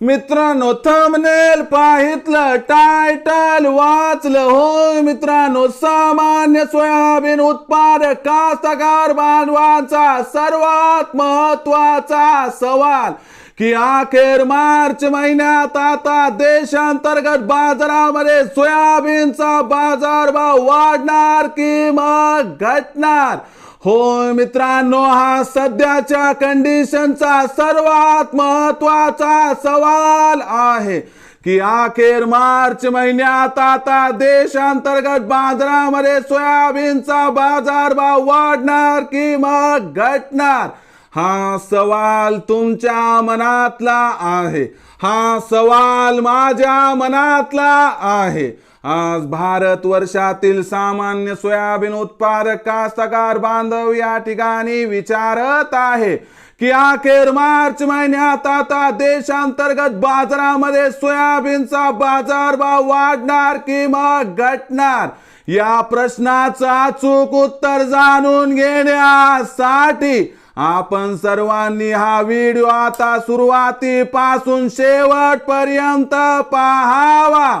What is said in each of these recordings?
मित्रांनो thumbnail पाहितलं title वाचलं. हो मित्रांनो सामान्य सोयाबीन उत्पादक कास्तकार बांधवांचा सर्वात महत्त्वाचा सवाल की अखेर मार्च महिन्यात आता देशांतर्गत बाजारामध्ये सोयाबीनचा बाजारभाव वाढणार की मग घटणार? होय मित्रांनो हा सध्याच्या कंडिशनचा सर्वात महत्त्वाचा सवाल आहे की अखेर मार्च महिन्यात आता देशांतर्गत बाजारामध्ये सोयाबीनचा बाजारभाव वाढणार की मग घटणार? हा सवाल तुमच्या मनातला आहे. हा सवाल माझ्या मनातला आहे. आज भारत वर्षातील सामान्य सोयाबीन उत्पादक कास्तकार बांधव या ठिकाणी विचारत आहे की अखेर मार्च महिन्यात आता देशांतर्गत बाजारामध्ये सोयाबीनचा बाजारभाव वाढणार की मग घटणार? या प्रश्नाचा अचूक उत्तर जाणून घेण्यासाठी आपण सर्वांनी हा व्हिडिओ आता सुरुवातीपासून शेवटपर्यंत पाहावा.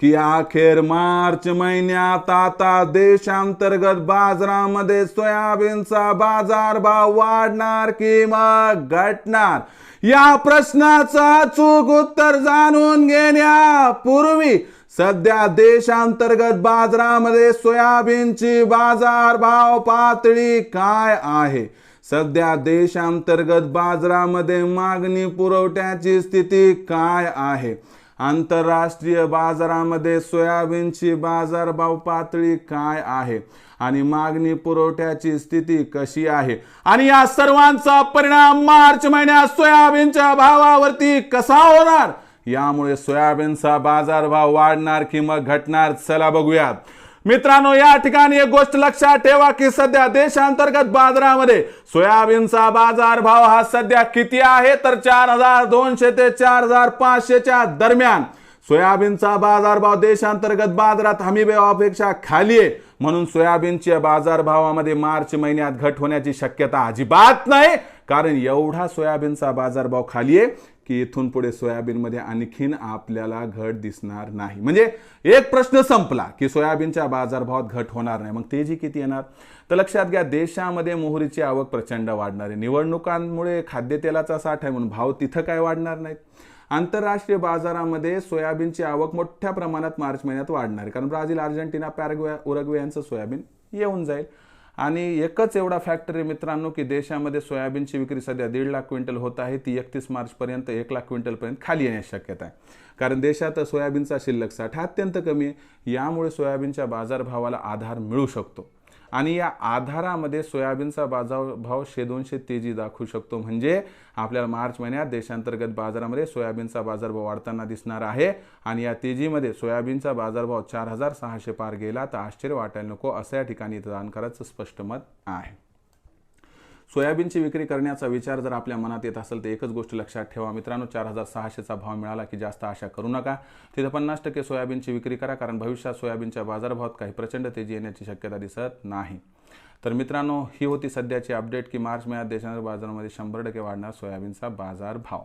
की अखेर मार्च महिन्यात आता देशांतर्गत बाजारामध्ये सोयाबीनचा बाजारभाव वाढणार की मग घटणार? या प्रश्नाचं चूक उत्तर जाणून घेण्यापूर्वी सध्या देशांतर्गत बाजारामध्ये सोयाबीनची बाजारभाव पातळी काय आहे? सध्या देशांतर्गत बाजारामध्ये मागणी पुरवठ्याची स्थिती काय आहे? आंतरराष्ट्रीय बाजारामध्ये सोयाबीनची बाजारभाव पातळी काय आहे? आणि मागणी पुरवठ्याची स्थिती कशी आहे? आणि या सर्वांचा परिणाम मार्च महिन्यात सोयाबीनच्या भावावरती कसा होणार? यामुळे सोयाबीनचा बाजारभाव वाढणार किंवा मग घटणार? चला बघूयात. मित्रांनो या ठिकाणी एक गोष्ट लक्षात ठेवा की सध्या देशांतर्गत बाजारामध्ये सोयाबीनचा बाजारभाव हा सध्या किती आहे? तर चार हजार दोनशे ते चार हजार पाचशेच्या दरम्यान. सोयाबीनचा बाजारभाव देशांतर्गत बाजारात हमीभावापेक्षा खाली आहे. म्हणून सोयाबीनच्या बाजारभावामध्ये मार्च महिन्यात घट होण्याची शक्यता अजिबात नाही. कारण एवढा सोयाबीनचा बाजारभाव खाली आहे की इथून पुढे सोयाबीनमध्ये आणखीन आपल्याला घट दिसणार नाही. म्हणजे एक प्रश्न संपला की सोयाबीनच्या बाजारभावात घट होणार नाही. मग तेजी किती येणार? तर लक्षात घ्या देशामध्ये मोहरीची आवक प्रचंड वाढणार आहे. निवडणुकांमुळे खाद्यतेलाचा साठा आहे म्हणून भाव तिथं काय वाढणार नाहीत? आंतरराष्ट्रीय बाजारामध्ये सोयाबीनची आवक मोठ्या प्रमाणात मार्च महिन्यात वाढणार आहे. कारण ब्राझील अर्जेंटिना पॅरग्वे उरग्वे यांचं सोयाबीन येऊन जाईल. आणि एकच एवढा फॅक्टरी मित्रांनो की देशामध्ये सोयाबीनची विक्री सध्या दीड लाख क्विंटल होत आहे. ती एकतीस मार्चपर्यंत एक लाख क्विंटलपर्यंत खाली येण्याची शक्यता आहे. कारण देशात सोयाबीनचा शिल्लक साठा अत्यंत कमी आहे. यामुळे सोयाबीनच्या बाजारभावाला आधार मिळू शकतो. आणि या आधारामध्ये सोयाबीनचा बाजारभाव शे दोनशे तेजी दाखवू शकतो. म्हणजे आपल्याला मार्च महिन्यात देशांतर्गत बाजारामध्ये सोयाबीनचा बाजारभाव वाढताना दिसणार आहे आणि या तेजीमध्ये सोयाबीनचा बाजारभाव चार हजार सहाशे पार गेला तर आश्चर्य वाटायला नको असं या ठिकाणी जाणकाराचं स्पष्ट मत आहे. सोयाबीनची विक्री करण्याचा विचार जर आपल्या मनात येत असेल तर एकच गोष्ट लक्षात ठेवा. मित्रांनो चार हजार सहाशेचा भाव मिळाला की जास्त आशा करू नका. तिथं पन्नास टक्के सोयाबीनची विक्री करा कारण भविष्यात सोयाबीनच्या बाजारभावात काही प्रचंड तेजी येण्याची शक्यता दिसत नाही. तर मित्रांनो ही होती सध्याची अपडेट की मार्च महिन्यात देशांतर बाजारामध्ये शंभर टक्के वाढणार सोयाबीनचा बाजारभाव.